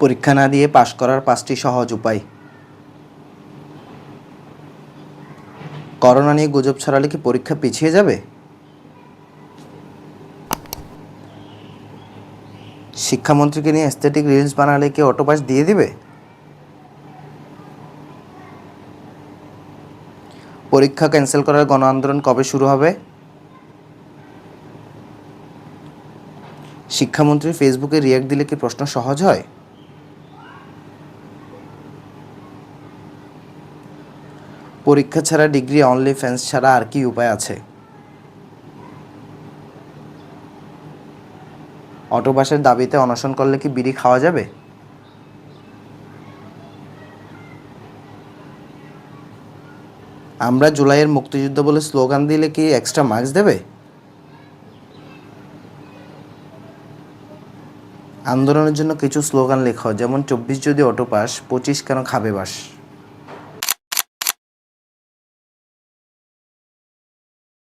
পরীক্ষা না দিয়ে পাশ করার পাঁচটি সহজ উপায়। করোনা নিয়ে গুজব ছড়ালে কি পরীক্ষা পিছিয়ে যাবে? শিক্ষামন্ত্রীকে নিয়ে এস্থেটিক রিলস বানালে কি অটোপাস দিয়ে দিবে? পরীক্ষা ক্যান্সেল করার গণ আন্দোলন কবে শুরু হবে? শিক্ষামন্ত্রী ফেসবুকে রিয়াক্ট দিলে কি প্রশ্ন সহজ হয়? পরীক্ষা ছাড়া ডিগ্রি অনলি ফ্যান্স ছাড়া আর কি উপায় আছে? অটোবাসের দাবিতে অনশন করলে কি বিড়ি খাওয়া যাবে? আমরা জুলাইয়ের মুক্তিযুদ্ধ বলে স্লোগান দিলে কি এক্সট্রা মার্কস দেবে? আন্দোলনের জন্য কিছু স্লোগান লেখো, যেমন, চব্বিশ যদি অটো পাস, পঁচিশ কেন খাবে বাস?